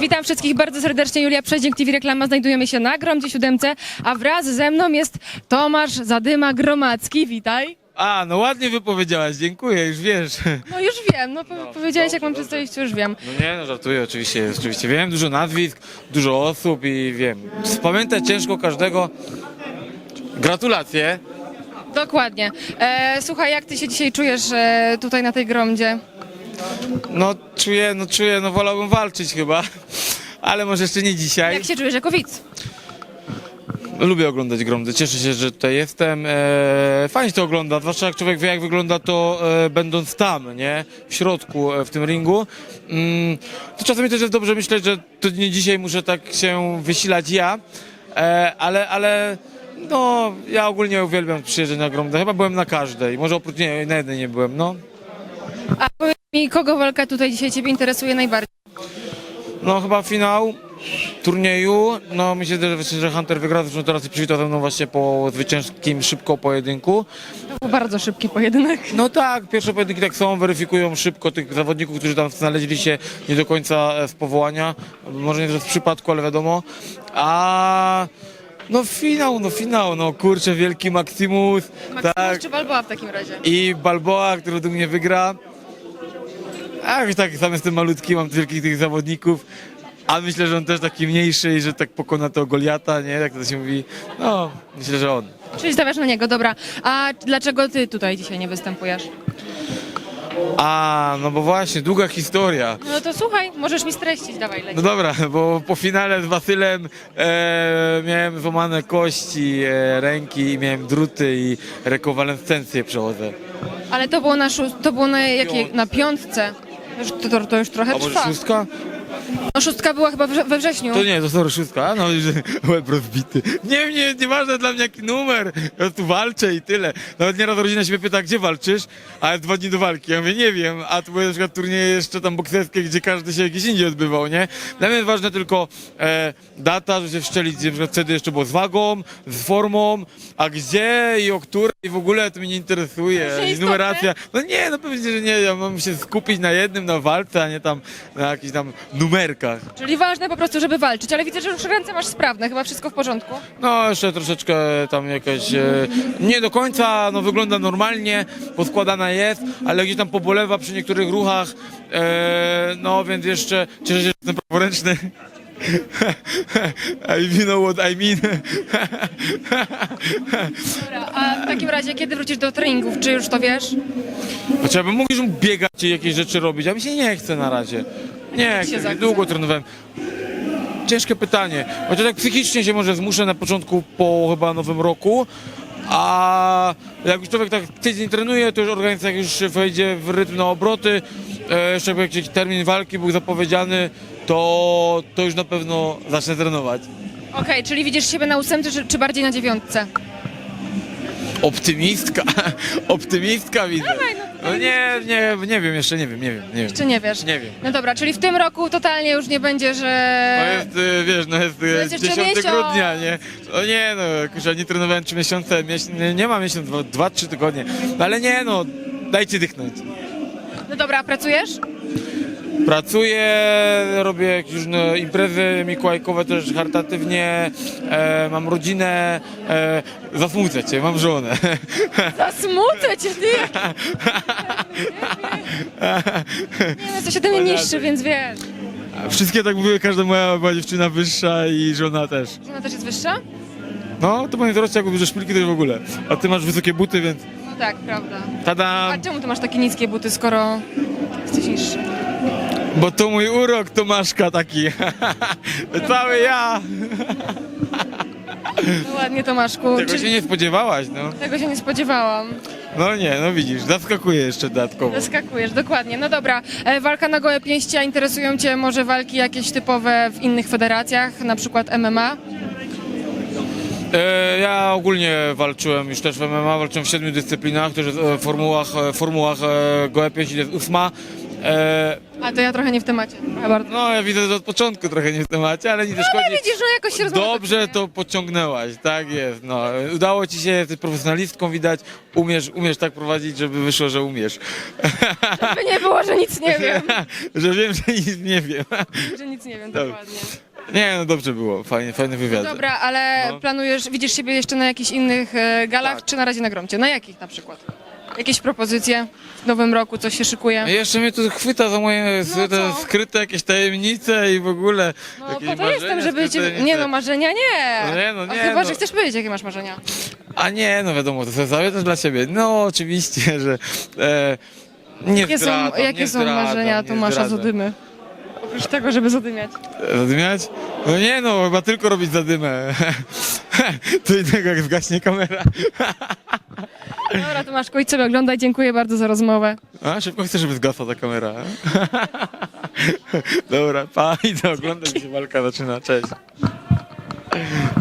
witam wszystkich bardzo serdecznie. Julia Przedzięk, TV Reklama. Znajdujemy się na Gromdzie Siódemce, a wraz ze mną jest Tomasz Zadyma-Gromacki. Witaj. A, no ładnie wypowiedziałaś, dziękuję, już wiesz. No już wiem, no, po- powiedziałeś jak mam przedstawić, to już wiem. No nie, no żartuję, oczywiście, oczywiście. Wiem dużo nazwisk, dużo osób i wiem. Spamiętać ciężko każdego. Gratulacje. Dokładnie. E, słuchaj, jak ty się dzisiaj czujesz e, tutaj na tej Gromdzie? No czuję, no czuję, no wolałbym walczyć chyba. Ale może jeszcze nie dzisiaj. Jak się czujesz jako widz? Lubię oglądać gromdy, cieszę się, że tutaj jestem. E, fajnie się to ogląda, zwłaszcza jak człowiek wie jak wygląda to e, będąc tam, nie? W środku, e, w tym ringu. Mm, to czasami też jest dobrze myśleć, że to nie dzisiaj muszę tak się wysilać ja, e, ale, ale no, ja ogólnie uwielbiam przyjeżdżać na gromdę. Chyba byłem na każdej, może oprócz nie, na jednej nie byłem, no. A powiedz mi, kogo walka tutaj dzisiaj ciebie interesuje najbardziej? No chyba finał turnieju, no się wydaje, że Hunter wygra, zresztą teraz się przywitał ze mną właśnie po zwycięskim szybko pojedynku. To był bardzo szybki pojedynek. No tak, pierwsze pojedynki tak są, weryfikują szybko tych zawodników, którzy tam znaleźli się nie do końca e, z powołania. Może nie z przypadku, ale wiadomo. A no finał, no finał, no kurczę, wielki Maximus, Maximus tak. czy Balboa w takim razie? I Balboa, który do mnie wygra. A tak, sam jestem malutki, mam wielkich tych zawodników. A myślę, że on też taki mniejszy i że tak pokona to Goliata, nie? Jak to się mówi. No, myślę, że on. Czyli stawiasz na niego, dobra. A dlaczego ty tutaj dzisiaj nie występujesz? A, no bo właśnie, długa historia. No to słuchaj, możesz mi streścić, dawaj, leć. No dobra, bo po finale z Wasylem e, miałem złamane kości, e, ręki i miałem druty i rekowalescencję przechodzę. Ale to było na, szó- to było na jakiej? Na piątce. To, to, to już trochę A może trwa. szóstka? No szóstka była chyba we wrześniu. To nie, to sorry, szóstka, no już łeb rozbity. Nie, nie, nieważne dla mnie jaki numer, ja tu walczę i tyle. Nawet nieraz rodzina się mnie pyta, gdzie walczysz, a jest dwa dni do walki. Ja mówię, nie wiem, a tu były na przykład turnieje jeszcze tam bokserskie, gdzie każdy się gdzieś indziej odbywał, nie? Dla mnie jest ważne tylko e, data, że się wszczelić, na przykład wtedy jeszcze było z wagą, z formą, a gdzie i o której i w ogóle to mnie nie interesuje. To I numeracja. No nie, no pewnie, że nie, ja mam się skupić na jednym, na walce, a nie tam na jakichś tam numerkach. Czyli ważne po prostu, żeby walczyć. Ale widzę, że już ręce masz sprawne, chyba wszystko w porządku. No, jeszcze troszeczkę tam jakaś, e, nie do końca, no wygląda normalnie, poskładana jest, ale gdzieś tam pobolewa przy niektórych ruchach, e, no więc jeszcze cieszę się, że jestem praworęczny. I you know what I mean. Dobra, a w takim razie kiedy wrócisz do treningów? Czy już to wiesz? Znaczy, ja bym mógł już biegać i jakieś rzeczy robić, a mi się nie chce na razie. Nie długo trenowałem. Ciężkie pytanie. Chociaż tak psychicznie się może zmuszę na początku po chyba nowym roku, a jak już człowiek tak tydzień trenuje, to już organizacja już wejdzie w rytm na obroty, e, jeszcze jakby jakiś termin walki był zapowiedziany, to, to już na pewno zacznę trenować. Okej, czyli widzisz siebie na ósemce, czy, czy bardziej na dziewiątce? Optymistka, optymistka widzę. Dawaj, no No nie, nie, nie wiem, jeszcze nie wiem, nie wiem, nie wiem. Czy nie wiesz? Nie wiem. No dobra, czyli w tym roku totalnie już nie będzie, że... No jest, y, wiesz, no jest, jest jest jeszcze 10 miesiąc. grudnia, nie? No nie, no, kurczę, nie trenowałem 3 miesiące, mies nie, nie ma miesiąc, dwa, dwa, trzy tygodnie. No ale nie, no, dajcie dychnąć. No dobra, a pracujesz? Pracuję, robię jakieś różne imprezy mikołajkowe też charytatywnie, e, mam rodzinę, e, zasmucę cię, mam żonę. Zasmucę cię, ty! Nie, jesteś ode mnie niższy, więc wiesz. Wszystkie tak mówiły, każda moja była dziewczyna wyższa i żona też. Ona też jest wyższa? No, to moje wzroście, jak duże szpilki, to już w ogóle. A ty masz wysokie buty, więc No tak, prawda. tada! A czemu ty masz takie niskie buty, skoro jesteś niższy? Bo to mój urok Tomaszka taki. Cały ja. No ładnie, Tomaszku. Tego Czy- się nie spodziewałaś, no. Tego się nie spodziewałam. No nie, no widzisz, zaskakuje jeszcze dodatkowo. Zaskakujesz, dokładnie. No dobra, e, walka na gołe pięści, a interesują Cię może walki jakieś typowe w innych federacjach, na przykład MMA? E, ja ogólnie walczyłem już też w MMA, walczyłem w siedmiu dyscyplinach, też w e, formułach, e, formułach e, gołe pięści to jest ósma. E, A to ja trochę nie w temacie. Trochę bardzo. no, ja widzę, że od początku trochę nie w temacie, ale nie Ale szkodzi. widzisz, no jakoś się rozmawia. Dobrze to podciągnęłaś, tak jest. No, udało ci się, jesteś profesjonalistką, widać. Umiesz, umiesz tak prowadzić, żeby wyszło, że umiesz. By nie było, że nic nie wiem. że wiem, że nic nie wiem. Że nic nie wiem, dokładnie. nie, no dobrze było, fajny, fajny wywiad. Dobra, ale No. planujesz, widzisz siebie jeszcze na jakichś innych e, galach, Tak. czy na razie na gromcie? Na jakich na przykład? Jakieś propozycje w nowym roku, coś się szykuje? Jeszcze mnie tu chwyta za moje No te co? skryte jakieś tajemnice i w ogóle No jakieś po to marzenia, jestem, żeby cię... skryte Nie no, marzenia nie! No nie, no A nie, chyba, no. że chcesz powiedzieć, jakie masz marzenia. A nie, no wiadomo, to sobie też dla siebie. No oczywiście, że e, nie Jakie są, zdradzam, jakie nie są zdradzam, marzenia nie Tomasza zdradzam. Zodymy? Oprócz tego, żeby zadymiać. Zadymiać? No nie no, chyba tylko robić zadymę. To innego jak zgaśnie kamera. Dobra, Tomaszku, idź sobie oglądaj. Dziękuję bardzo za rozmowę. A, szybko chcę, żeby zgasła ta kamera. Dobra, pa, idę oglądać, gdzie walka zaczyna. Cześć.